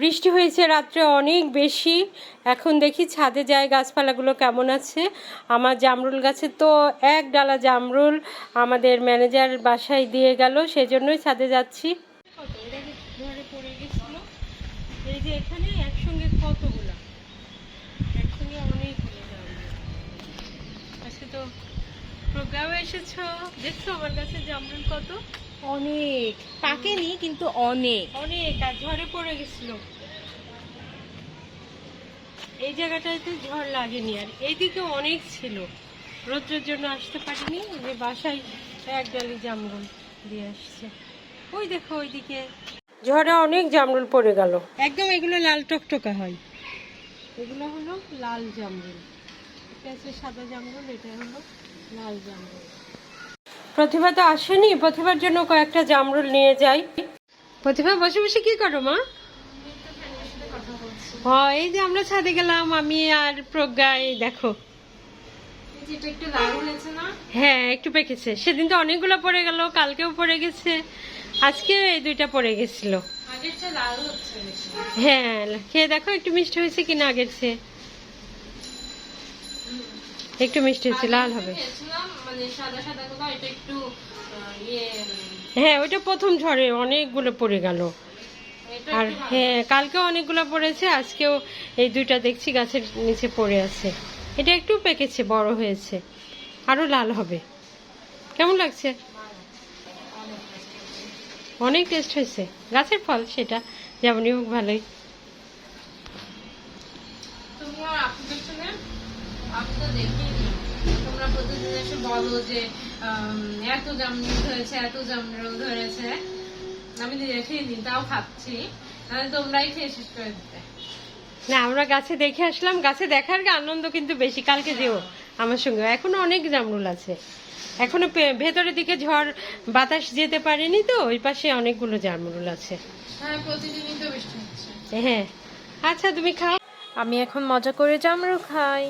বৃষ্টি হয়েছে রাত্রে অনেক বেশি। এখন দেখি ছাদে যায় গাছপালাগুলো কেমন আছে? আমার জামরুল গাছে তো এক ডালা জামরুল আমাদের ম্যানেজার বাসায় দিয়ে গেল সেই জন্যই ছাদে যাচ্ছি। এই যে একসঙ্গে তো প্রোগ্রামে এসেছ, দেখছ আমার কাছে জামরুল কত? অনেক। পাকেনি কিন্তু অনেক। অনেক আর ঝড়ে পড়ে গেছিল। এই জায়গাটাতে ঝড় লাগেনি আর এইদিকে অনেক ছিল। রৌদ্রের জন্য আসতে পারিনি যে বাসায় এক ডালি জামরুল দিয়ে আসছে। ওই দেখো ওইদিকে। ঝড়ে অনেক জামরুল পড়ে গেল। একদম এগুলো লাল টকটকা হয়। এগুলো হলো লাল জামরুল। এটা হচ্ছে সাদা জামরুল এটা হলো লাল জামরুল। প্রতিভা তো আসেনি প্রতিভার জন্য কয়েকটা জামরুল নিয়ে যাই। প্রতিভা বসে বসে কি করো মা? হ্যাঁ এই যে আমরা ছাদে গেলাম আমি আর প্রজ্ঞা এই দেখো। হ্যাঁ একটু পেকেছে। সেদিন তো অনেকগুলো পড়ে গেল কালকেও পড়ে গেছে আজকে এই দুইটা পড়ে গেছিল। হ্যাঁ খেয়ে দেখো একটু মিষ্টি হয়েছে কিনা আগের চেয়ে। একটু মিষ্টি হচ্ছে লাল হবে। মানে ইয়ে হ্যাঁ ওইটা প্রথম ঝড়ে অনেকগুলো পড়ে গেল। আর হ্যাঁ কালকেও অনেকগুলো পড়েছে আজকেও এই দুইটা দেখছি গাছের নিচে পড়ে আছে। এটা একটু পেকেছে বড় হয়েছে। আরও লাল হবে। কেমন লাগছে? অনেক টেস্ট হয়েছে। গাছের ফল সেটা যেমনই হোক ভালোই। তোমরা আপু দেখছ না আপু তো দেখিনি তোমরা প্রতিদিন এসে বলো যে এত জামরুল ধরেছে এত জামরুল ধরেছে আমি দেখিনি তাও খাচ্ছি। তাহলে তোমরাই খেয়ে শেষ করে দিতে। না আমরা গাছে দেখে আসলাম। গাছে দেখার আনন্দ কিন্তু বেশি। কালকে যেও আমার সঙ্গে। এখনও অনেক জামরুল আছে। এখনও ভেতরের দিকে ঝড় বাতাস যেতে পারেনি তো ওই পাশে অনেকগুলো জামরুল আছে। হ্যাঁ প্রতিদিনই তো বৃষ্টি হচ্ছে। হ্যাঁ। আচ্ছা তুমি খাও। আমি এখন মজা করে জামরুল খাই।